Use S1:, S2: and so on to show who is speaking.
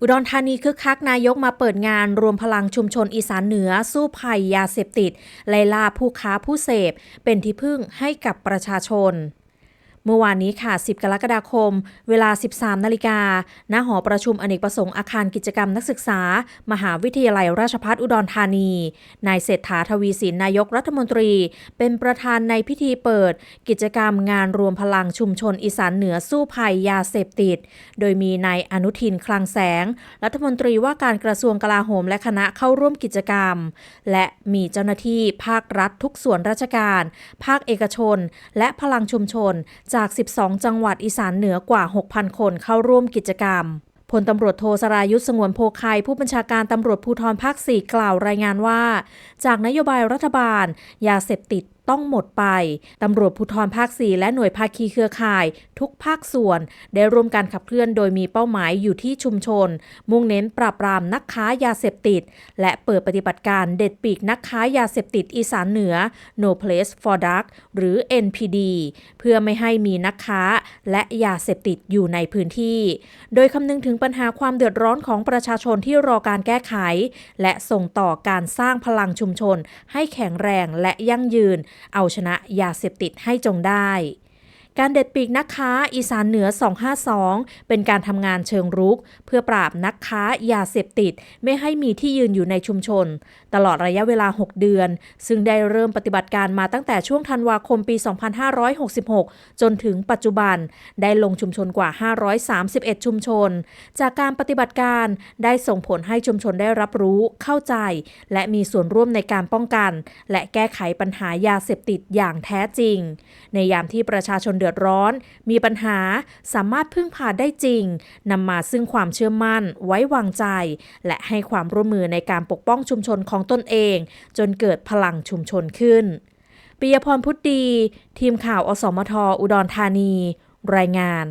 S1: อุดรธานีคึกคักนายกมาเปิดงานรวมพลังชุมชนอีสานเหนือสู้ภัยยาเสพติด ไล่ล่าผู้ค้าผู้เสพ เป็นที่พึ่งให้กับประชาชน เมื่อวานนี้ค่ะ 10 กรกฎาคม เวลา 13 นาฬิกา ณ หอประชุมอเนกประสงค์อาคารกิจกรรมนักศึกษา มหาวิทยาลัยราชภัฏอุดรธานี นายเศรษฐาทวีสินนายกรัฐมนตรี เป็นประธานในพิธีเปิด กิจกรรมงานรวมพลังชุมชนอีสานเหนือสู้ภัยยาเสพติด โดยมีนายอนุทินคลังแสง รัฐมนตรีว่าการกระทรวงกลาโหมและคณะเข้าร่วมกิจกรรม และมีเจ้าหน้าที่ภาครัฐทุกส่วนราชการ ภาคเอกชน และพลังชุมชนจาก 12 จังหวัดอีสานเหนือกว่า 6,000 คนเข้าร่วมกิจกรรมพลตำรวจโทสรายุทธสงวนโพคายผู้บัญชาการตำรวจภูธรภาค 4 กล่าวรายงานว่า จากนโยบายรัฐบาล ยาเสพติด ต้องหมดไป ตำรวจภูธรภาค 4 และหน่วยภาคีเครือข่าย ทุกภาคส่วน ได้ร่วมการขับเคลื่อนโดยมีเป้าหมายอยู่ที่ชุมชน มุ่งเน้นปราบปรามนักค้ายาเสพติด และเปิดปฏิบัติการเด็ดปีกนักค้ายาเสพติดอีสานเหนือ No Place for Drug หรือ NPD เพื่อไม่ให้มีนักค้าและยาเสพติดอยู่ในพื้นที่ โดยคำนึงถึงปัญหาความเดือดร้อนของประชาชนที่รอการแก้ไข และส่งต่อการสร้างพลังชุมชน ให้แข็งแรงและยั่งยืนเอาชนะยาเสพติดให้จงได้ การเด็ดปีกนักค้าอีสานเหนือ 252 เป็นการทำงานเชิงรุก เพื่อปราบนักค้ายาเสพติด ไม่ให้มีที่ยืนอยู่ในชุมชน ตลอดระยะเวลา 6 เดือน ซึ่งได้เริ่มปฏิบัติการมาตั้งแต่ช่วงธันวาคมปี 2566 จนถึงปัจจุบัน ได้ลงชุมชนกว่า 531 ชุมชน จากการปฏิบัติการได้ส่งผลให้ชุมชนได้รับรู้ เข้าใจ และมีส่วนร่วมในการป้องกัน และแก้ไขปัญหายาเสพติดอย่างแท้จริง ในยามที่ประชาชนเดือดร้อน มีปัญหาสามารถพึ่งพาได้จริงนำมาซึ่งความเชื่อมั่น ไว้วางใจ และให้ความร่วมมือในการปกป้องชุมชนของตนเอง จนเกิดพลังชุมชนขึ้นปิยพรพุทธดี ทีมข่าวอสมท อุดรธานี รายงาน